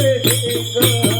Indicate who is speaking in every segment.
Speaker 1: Krishna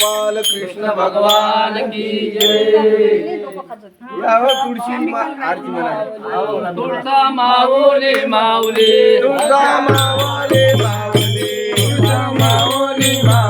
Speaker 2: Gopal Krishna
Speaker 1: भगवान की जय.
Speaker 2: याव तुळशी आरती म्हणा.
Speaker 1: तुळसा माऊली माऊली.
Speaker 3: तुळसा माऊली माऊली. तुळसा माऊली माऊली.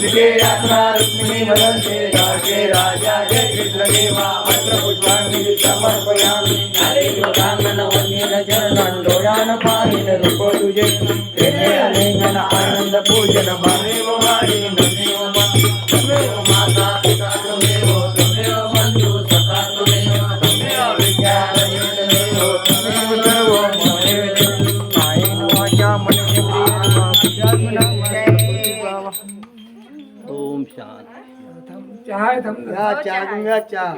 Speaker 3: विजय यात्रा रुक्मिणी वदन्ते राजे राजा जय चित्रदेवा मंत्र पुष्पांजली समर्पयामि। नारेयोगांगनवन्येन चरणान् डोळ्यान पाहिन रूप तुझे। प्रेमे अलिंगन आनंद पूजन भावेव वाणी नमेव
Speaker 1: शांत
Speaker 3: या चहा घेऊन या चहा.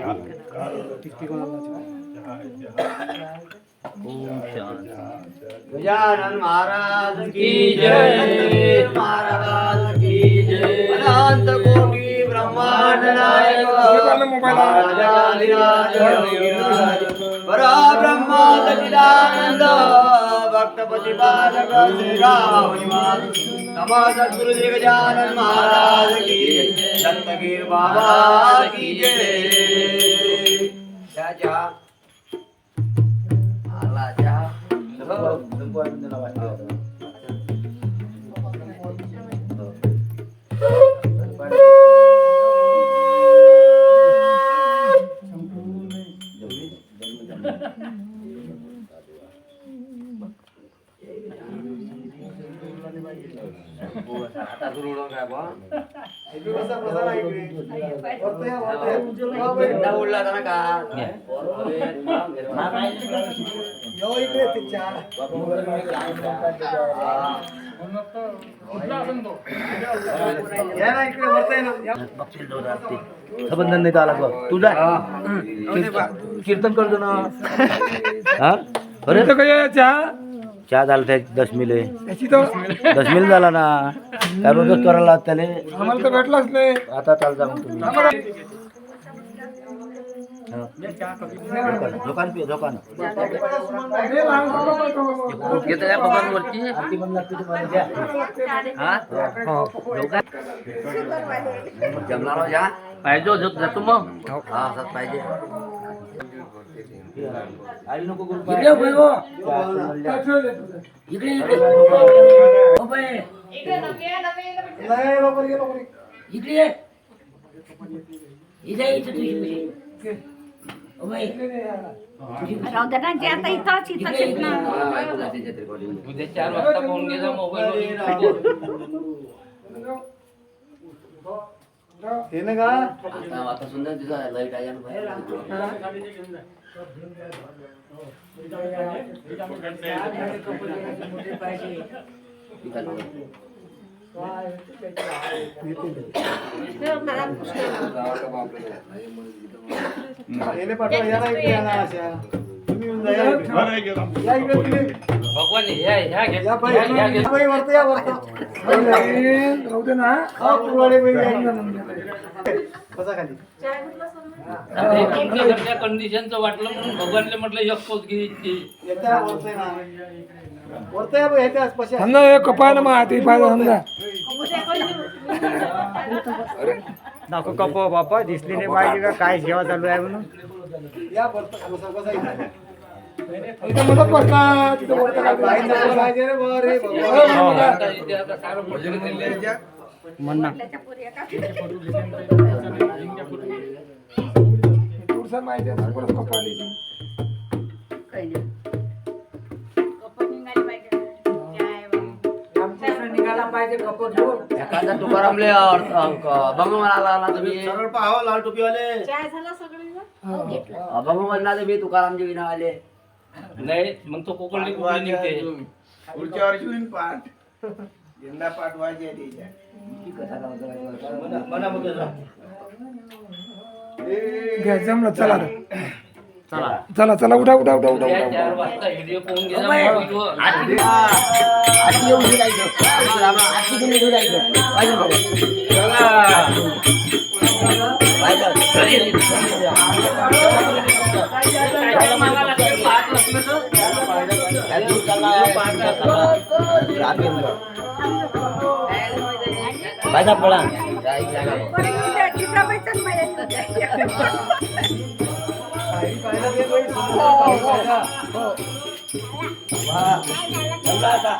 Speaker 1: ओम शांत
Speaker 3: गजानन महाराज की
Speaker 1: जय.
Speaker 3: महाराज की जय. अनंत कोटी ब्रह्मांड नायक. परा ब्रह्मा सचिदानंद. भक्त प्रतिपादक श्री राम गुरु गजानन महाराज की जय. दत्तगीर बाबा की जय चहा आला चहा
Speaker 1: संबंधन नाही आला बघ तुझा कीर्तन करतो ना हा? अरे चहा झाला त्या दशमीले दशमीला झाला ना. काय रोजच करायला त्याले
Speaker 2: आम्हाला तर भेटलाच नाही.
Speaker 1: आता चाल जा मग तुम्ही. हा. घेतो आरती लागते तुम्हाला द्या. हा?
Speaker 3: जा
Speaker 1: पाहिजे हो, झोप जातो मग.
Speaker 3: हा. असंच पाहिजे.
Speaker 4: इकडे उभे हो. इकडे इकडे. हो बाई. इकडे ये. इथे इथे तुझी हो बाई.
Speaker 5: राहू दे ना जे आता इथंच इथंच आहेत ना.
Speaker 1: उद्या चार वाजता पाहून घे जा मोबाईल
Speaker 3: आता आता सुंदर दिसत लाइट आहे ना बाहेर. ठीक आहे.
Speaker 1: भगवान ह्या ह्या घे. ह्या घे. तुमच्या घरच्या कंडिशनचं वाटलं म्हणून भगवानले म्हटलं एक पोत घे इतकी.
Speaker 2: कपायला मग हाती पाहिजे समजा
Speaker 3: नको कपो बापा दिसली नाही पाहिजे का काय सेवा चालू आहे म्हणून.
Speaker 2: इथं. मदत बसला तिथं वरती काय
Speaker 1: आता इथे आता सारं भोजन केलंय.
Speaker 2: पुढचं माहिती आहे परत कपालीची
Speaker 3: एखादा तुकारामले अभंग म्हणाला ना तुम्ही. सरळ पाहावं लाल टोपीवाले. अभंग म्हणला तुम्ही तुकारामचे विनावाले.
Speaker 1: नाही मग तो कुठली निघते.
Speaker 2: पुढच्या वर्षी पाठ यंदा पाठ व्हायची आहे. घ्या, जमलं चला आता. चला. चला उठा उठा उठा उठा
Speaker 1: उद्या
Speaker 2: उठा.
Speaker 1: चार वाजता व्हिडिओ पाहून.
Speaker 4: पाहिजे पळा
Speaker 5: वा.